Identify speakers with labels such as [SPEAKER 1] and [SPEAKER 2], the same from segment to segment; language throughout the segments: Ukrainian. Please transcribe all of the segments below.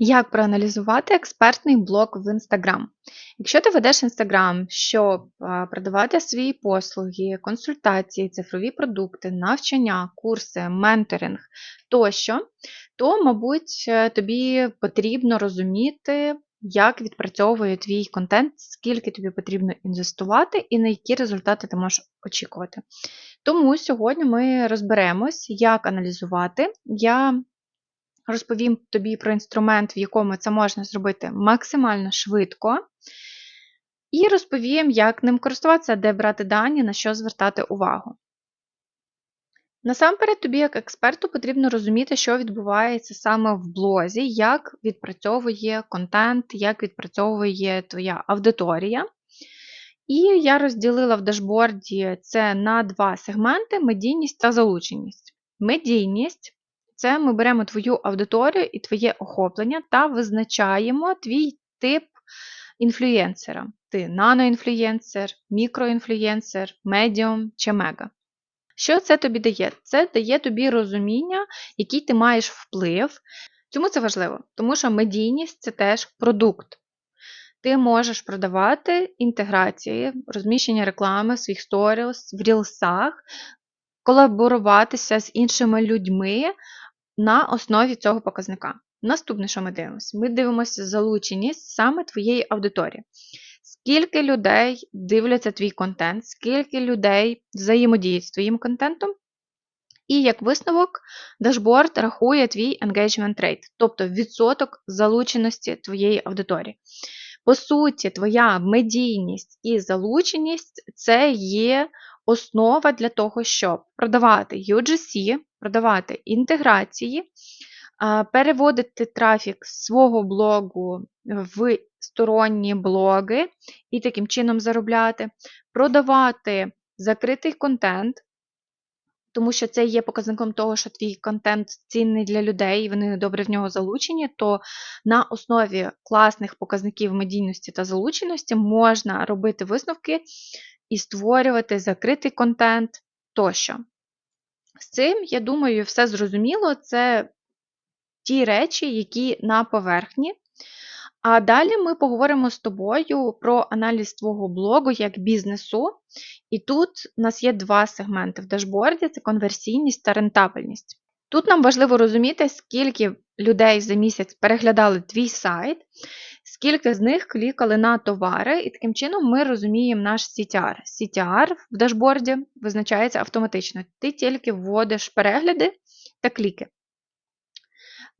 [SPEAKER 1] Як проаналізувати експертний блог в Instagram? Якщо ти ведеш Instagram, щоб продавати свої послуги, консультації, цифрові продукти, навчання, курси, менторинг тощо, то, мабуть, е, тобі потрібно розуміти, як відпрацьовує твій контент, скільки тобі потрібно інвестувати і на які результати ти можеш очікувати. Тому сьогодні ми розберемось, як аналізувати. Я розповім тобі про інструмент, в якому це можна зробити максимально швидко. І розповім, як ним користуватися, де брати дані, на що звертати увагу. Насамперед, тобі, як експерту, потрібно розуміти, що відбувається саме в блозі, як відпрацьовує контент, як відпрацьовує твоя аудиторія. І я розділила в дашборді це на два сегменти: медійність та залученість. Медійність це ми беремо твою аудиторію і твоє охоплення та визначаємо твій тип інфлюєнсера. Ти наноінфлюєнсер, мікроінфлюєнсер, медіум чи мега. Що це тобі дає? Це дає тобі розуміння, який ти маєш вплив. Чому це важливо? Тому що медійність це теж продукт. Ти можеш продавати інтеграції, розміщення реклами в своїх сторіс, в рілсах, колаборуватися з іншими людьми на основі цього показника. Наступне, що ми дивимося? Ми дивимося залученість саме твоєї аудиторії. Скільки людей дивляться твій контент, скільки людей взаємодіють з твоїм контентом. І як висновок, дашборд рахує твій engagement rate, тобто відсоток залученості твоєї аудиторії. По суті, твоя медійність і залученість це є основа для того, щоб продавати UGC, продавати інтеграції, переводити трафік з свого блогу в сторонні блоги і таким чином заробляти, продавати закритий контент. Тому що це є показником того, що твій контент цінний для людей, і вони добре в нього залучені, то на основі класних показників медійності та залученості можна робити висновки і створювати закритий контент тощо. З цим, я думаю, все зрозуміло, це ті речі, які на поверхні. А далі ми поговоримо з тобою про аналіз твого блогу як бізнесу. І тут у нас є два сегменти в дашборді: це конверсійність та рентабельність. Тут нам важливо розуміти, скільки людей за місяць переглядали твій сайт, скільки з них клікали на товари, і таким чином ми розуміємо наш CTR. CTR в дашборді визначається автоматично. Ти тільки вводиш перегляди та кліки.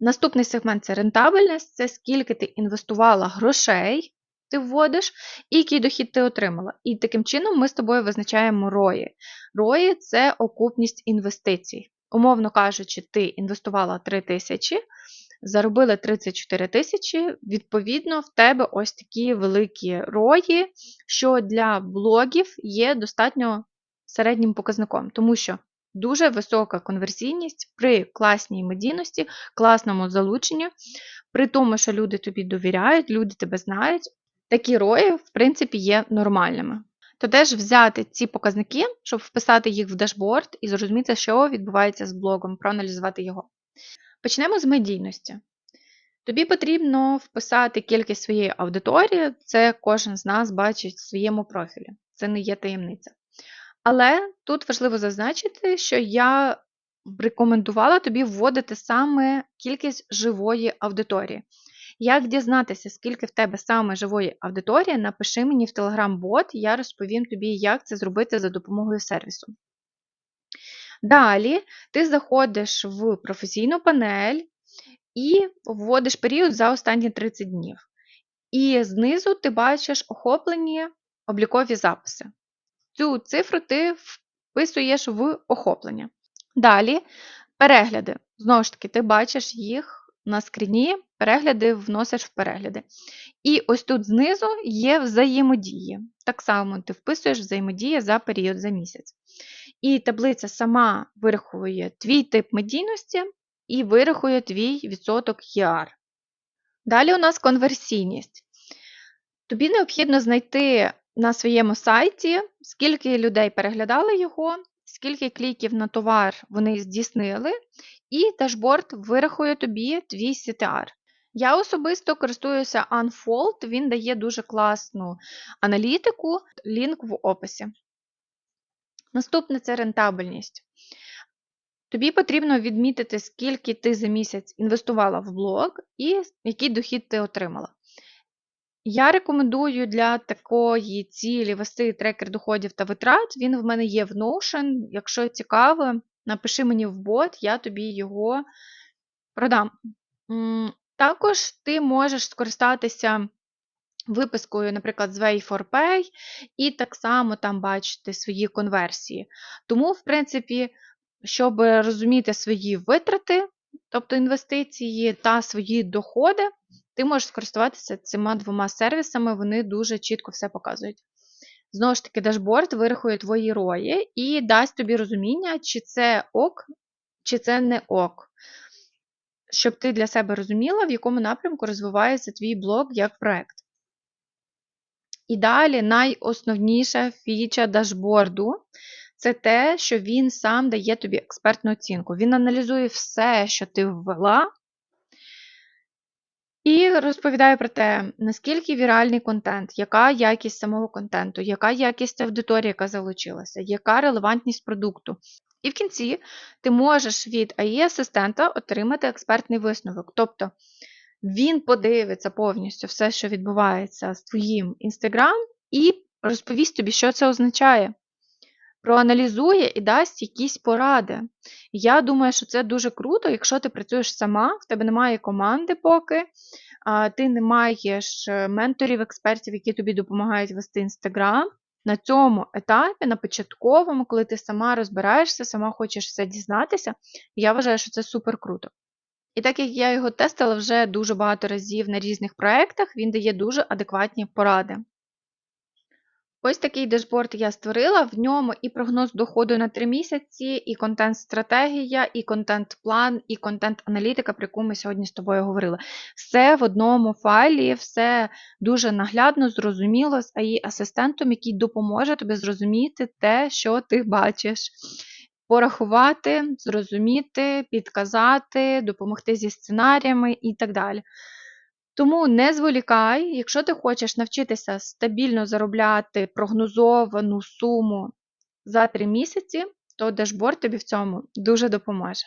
[SPEAKER 1] Наступний сегмент це рентабельність, це скільки ти інвестувала грошей, ти вводиш, і який дохід ти отримала. І таким чином ми з тобою визначаємо рої. Рої це окупність інвестицій. Умовно кажучи, ти інвестувала 3 тисячі, заробили 34 тисячі, відповідно, в тебе ось такі великі рої, що для блогів є достатньо середнім показником, тому що дуже висока конверсійність при класній медійності, класному залученні, при тому, що люди тобі довіряють, люди тебе знають, такі рої, в принципі, є нормальними. То теж взяти ці показники, щоб вписати їх в дашборд і зрозуміти, що відбувається з блогом, проаналізувати його. Почнемо з медійності. Тобі потрібно вписати кількість своєї аудиторії, це кожен з нас бачить в своєму профілі. Це не є таємниця. Але тут важливо зазначити, що я рекомендувала тобі вводити саме кількість живої аудиторії. Як дізнатися, скільки в тебе саме живої аудиторії, напиши мені в Telegram-бот, я розповім тобі, як це зробити за допомогою сервісу. Далі ти заходиш в професійну панель і вводиш період за останні 30 днів. І знизу ти бачиш охоплені облікові записи. Цю цифру ти вписуєш в охоплення. Далі перегляди. Знову ж таки, ти бачиш їх на скріні, перегляди вносиш в перегляди. І ось тут знизу є взаємодії. Так само ти вписуєш взаємодія за період за місяць. І таблиця сама вирахує твій тип медійності і вирахує твій відсоток ER. Далі у нас конверсійність. Тобі необхідно знайти на своєму сайті, скільки людей переглядали його, скільки кліків на товар вони здійснили, і дашборд вирахує тобі твій CTR. Я особисто користуюся Unfold, він дає дуже класну аналітику, лінк в описі. Наступне це рентабельність. Тобі потрібно відмітити, скільки ти за місяць інвестувала в блог і який дохід ти отримала. Я рекомендую для такої цілі вести трекер доходів та витрат. Він в мене є в Notion. Якщо цікаво, напиши мені в бот, я тобі його продам. Також ти можеш скористатися випискою, наприклад, з Way4Pay, і так само там бачити свої конверсії. Тому, в принципі, щоб розуміти свої витрати, тобто інвестиції та свої доходи, ти можеш скористуватися цими двома сервісами, вони дуже чітко все показують. Знову ж таки, дашборд вирахує твої рої і дасть тобі розуміння, чи це ок, чи це не ок. Щоб ти для себе розуміла, в якому напрямку розвивається твій блог як проект. І далі найосновніша фіча дашборду це те, що він сам дає тобі експертну оцінку. Він аналізує все, що ти ввела, і розповідає про те, наскільки віральний контент, яка якість самого контенту, яка якість аудиторії, яка залучилася, яка релевантність продукту. І в кінці ти можеш від AI-асистента отримати експертний висновок. Тобто він подивиться повністю все, що відбувається з твоїм Instagram, і розповість тобі, що це означає. Проаналізує і дасть якісь поради. Я думаю, що це дуже круто, якщо ти працюєш сама, в тебе немає команди поки, ти не маєш е, менторів, експертів, які тобі допомагають вести Інстаграм. На цьому етапі, на початковому, коли ти сама розбираєшся, сама хочеш все дізнатися, я вважаю, що це супер круто. І так як я його тестила вже дуже багато разів на різних проєктах, він дає дуже адекватні поради. Ось такий дешборд я створила, в ньому і прогноз доходу на 3 місяці, і контент-стратегія, і контент-план, і контент-аналітика, про яку ми сьогодні з тобою говорили. Все в одному файлі, все дуже наглядно, зрозуміло з AI-асистентом, який допоможе тобі зрозуміти те, що ти бачиш. Порахувати, зрозуміти, підказати, допомогти зі сценаріями і так далі. Тому не зволікай, якщо ти хочеш навчитися стабільно заробляти прогнозовану суму за 3 місяці, то дешборд тобі в цьому дуже допоможе.